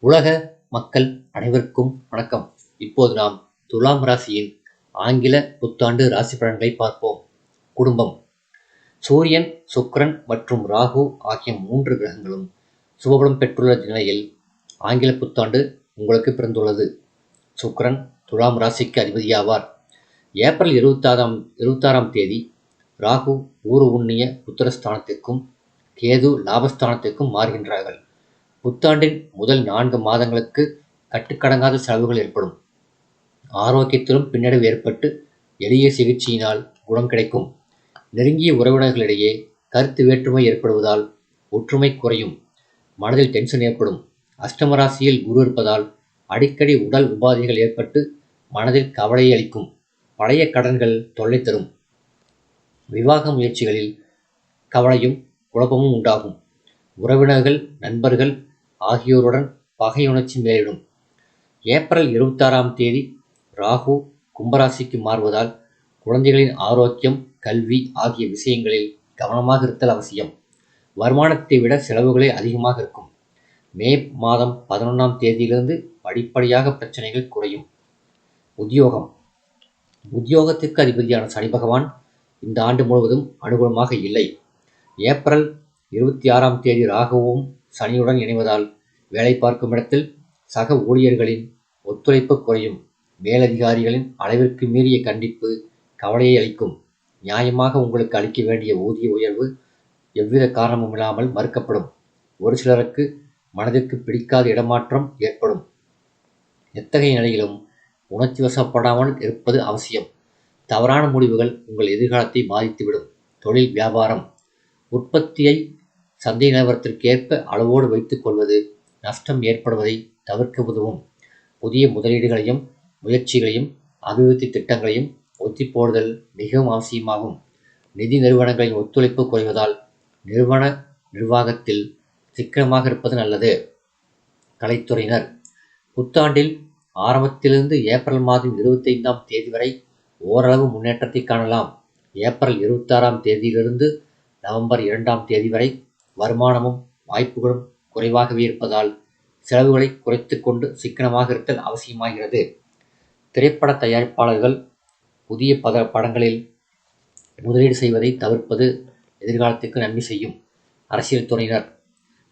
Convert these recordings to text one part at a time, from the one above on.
உலக மக்கள் அனைவருக்கும் வணக்கம். இப்போது நாம் துலாம் ராசியின் ஆங்கில புத்தாண்டு ராசி பலன்களை பார்ப்போம். குடும்பம். சூரியன் சுக்ரன் மற்றும் ராகு ஆகிய மூன்று கிரகங்களும் சுபபலம் பெற்றுள்ள நிலையில் ஆங்கில புத்தாண்டு உங்களுக்கு பிறந்துள்ளது. சுக்ரன் துலாம் ராசிக்கு அதிபதியாவார் ஏப்ரல் இருபத்தாறாம் இருபத்தாறாம் தேதி ராகு ஊறு உண்ணிய புத்திரஸ்தானத்திற்கும் கேது லாபஸ்தானத்திற்கும் மாறுகின்றார்கள். புத்தாண்டின் முதல் நான்கு மாதங்களுக்கு கட்டுக்கடங்காத செலவுகள் ஏற்படும். ஆரோக்கியத்திலும் பின்னடைவு ஏற்பட்டு எளிய சிகிச்சையினால் குணம் கிடைக்கும். நெருங்கிய உறவினர்களிடையே கருத்து வேற்றுமை ஏற்படுவதால் ஒற்றுமை குறையும். மனதில் டென்ஷன் ஏற்படும். அஷ்டமராசியில் குரு இருப்பதால் அடிக்கடி உடல் உபாதைகள் ஏற்பட்டு மனதில் கவலையை அளிக்கும். பழைய கடன்கள் தொல்லை தரும். விவாக முயற்சிகளில் கவலையும் குழப்பமும் உண்டாகும். உறவினர்கள் நண்பர்கள் ஆகியோருடன் பகையுணர்ச்சி மேலிடும். ஏப்ரல் இருபத்தாறாம் தேதி ராகு கும்பராசிக்கு மாறுவதால் குழந்தைகளின் ஆரோக்கியம் கல்வி ஆகிய விஷயங்களில் கவனமாக இருத்தல் அவசியம். வருமானத்தை விட செலவுகளே அதிகமாக இருக்கும். மே மாதம் பதினொன்றாம் தேதியிலிருந்து படிப்படியாக பிரச்சனைகள் குறையும். உத்தியோகம். உத்தியோகத்திற்கு அதிபதியான சனி பகவான் இந்த ஆண்டு முழுவதும் அனுகூலமாக இல்லை. ஏப்ரல் இருபத்தி ஆறாம் தேதி ராகுவும் சனியுடன் இணைவதால் வேலை பார்க்கும் இடத்தில் சக ஊழியர்களின் ஒத்துழைப்பு குறையும். மேலதிகாரிகளின் அளவிற்கு மீறிய கண்டிப்பு கவலையை அளிக்கும். நியாயமாக உங்களுக்கு அளிக்க வேண்டிய ஊதிய உயர்வு எவ்வித காரணமும் இல்லாமல் மறுக்கப்படும். ஒரு சிலருக்கு மனதிற்கு பிடிக்காத இடமாற்றம் ஏற்படும். எத்தகைய நிலையிலும் உணர்ச்சி வசப்படாமல் இருப்பது அவசியம். தவறான முடிவுகள் உங்கள் எதிர்காலத்தை பாதித்துவிடும். தொழில் வியாபாரம் உற்பத்தியை சந்தை நிலவரத்திற்கேற்ப அளவோடு வைத்துக் கொள்வது நஷ்டம் ஏற்படுவதை தவிர்க்க உதவும். புதிய முதலீடுகளையும் முயற்சிகளையும் அபிவிருத்தி திட்டங்களையும் ஒத்திப்போடுதல் மிகவும் அவசியமாகும். நிதி நிறுவனங்களின் ஒத்துழைப்பு குறைவதால் நிறுவன நிர்வாகத்தில் சிக்கனமாக இருப்பது நல்லது. கலைத்துறையினர் புத்தாண்டில் ஆரம்பத்திலிருந்து ஏப்ரல் மாதம் இருபத்தைந்தாம் தேதி வரை ஓரளவு முன்னேற்றத்தை காணலாம். ஏப்ரல் இருபத்தாறாம் தேதியிலிருந்து நவம்பர் இரண்டாம் தேதி வரை வருமானமும் வாய்ப்புகளும் குறைவாகவே இருப்பதால் செலவுகளை குறைத்து கொண்டு சிக்கனமாக இருத்தல் அவசியமாகிறது. திரைப்பட தயாரிப்பாளர்கள் புதிய பத படங்களில் முதலீடு செய்வதை தவிர்ப்பது எதிர்காலத்திற்கு நன்மை செய்யும். அரசியல் துறையினர்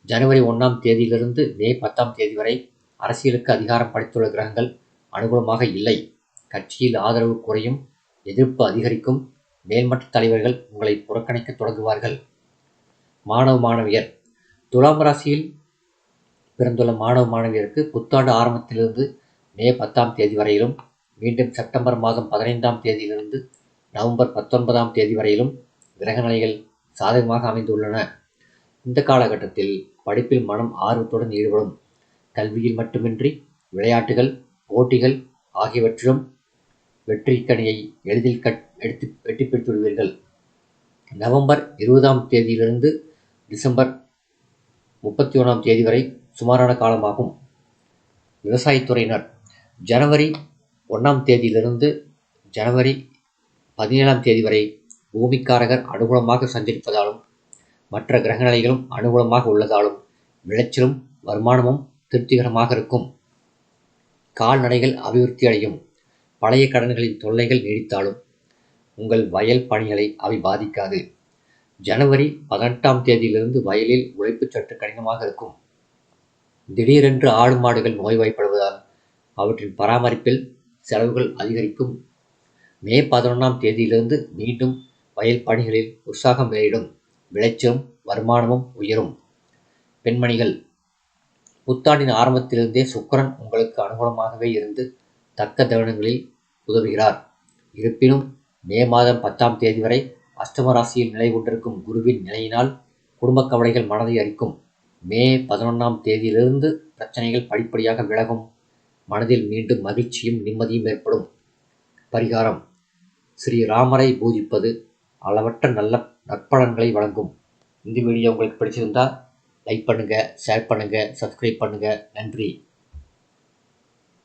ஜனவரி ஒன்றாம் தேதியிலிருந்து மே பத்தாம் தேதி வரை அரசியலுக்கு அதிகாரம் படைத்துள்ள கிரகங்கள் அனுகூலமாக இல்லை. கட்சியில் ஆதரவு குறையும் எதிர்ப்பு அதிகரிக்கும். மேல்மட்ட தலைவர்கள் உங்களை புறக்கணிக்க தொடங்குவார்கள். மாணவ மாணவியர். துலாம் ராசியில் பிறந்துள்ள மாணவ மாணவியருக்கு புத்தாண்டு ஆரம்பத்திலிருந்து மே பத்தாம் தேதி வரையிலும் மீண்டும் செப்டம்பர் மாதம் பதினைந்தாம் தேதியிலிருந்து நவம்பர் பத்தொன்பதாம் தேதி வரையிலும் கிரகநிலைகள் சாதகமாக அமைந்துள்ளன. இந்த காலகட்டத்தில் படிப்பில் மனம் ஆர்வத்துடன் ஈடுபடும் கல்வியில் மட்டுமின்றி விளையாட்டுகள் போட்டிகள் ஆகியவற்றிலும் வெற்றி கணியை எளிதில் கட் எடுத்து வெட்டி பிடித்து விடுவீர்கள் நவம்பர் இருபதாம் தேதியிலிருந்து டிசம்பர் முப்பத்தி ஒன்றாம் தேதி வரை சுமாரான காலமாகும். விவசாயத்துறையினர் ஜனவரி ஒன்றாம் தேதியிலிருந்து ஜனவரி பதினேழாம் தேதி வரை பூமிக்காரகர் அனுகூலமாக சஞ்சரிப்பதாலும் மற்ற கிரகநிலைகளும் அனுகூலமாக உள்ளதாலும் விளைச்சலும் வருமானமும் திருப்திகரமாக இருக்கும். கால்நடைகள் அபிவிருத்தி அடையும். பழைய கடன்களின் தொல்லைகள் நீடித்தாலும் உங்கள் வயல் பணிகளை அவை பாதிக்காது. ஜனவரி பதினெட்டாம் தேதியிலிருந்து வயலில் உழைப்பு சற்று கடினமாக இருக்கும். திடீரென்று ஆடு மாடுகள் நோய்வாய்ப்படுவதால் அவற்றின் பராமரிப்பில் செலவுகள் அதிகரிக்கும். மே பதினொன்றாம் தேதியிலிருந்து மீண்டும் வயல் பணிகளில் உற்சாகம் மேலிடும் விளைச்சலும் வருமானமும் உயரும். பெண்மணிகள் புத்தாண்டின் ஆரம்பத்திலிருந்தே சுக்கரன் உங்களுக்கு அனுகூலமாகவே இருந்து தக்க தருணங்களில் உதவுகிறார். இருப்பினும் மே மாதம் பத்தாம் தேதி வரை அஷ்டம ராசியில் நிலை கொண்டிருக்கும் குருவின் நிலையினால் குடும்ப கவலைகள் மனதை அரிக்கும். மே பதினொன்றாம் தேதியிலிருந்து பிரச்சனைகள் படிப்படியாக விலகும். மனதில் மீண்டும் மகிழ்ச்சியும் நிம்மதியும் ஏற்படும். பரிகாரம். ஸ்ரீ ராமரை பூஜிப்பது அளவற்ற நல்ல நற்பலன்களை வழங்கும். இந்த வீடியோ உங்களுக்கு பிடிச்சிருந்தால் லைக் பண்ணுங்கள் ஷேர் பண்ணுங்கள் சப்ஸ்கிரைப் பண்ணுங்கள் நன்றி.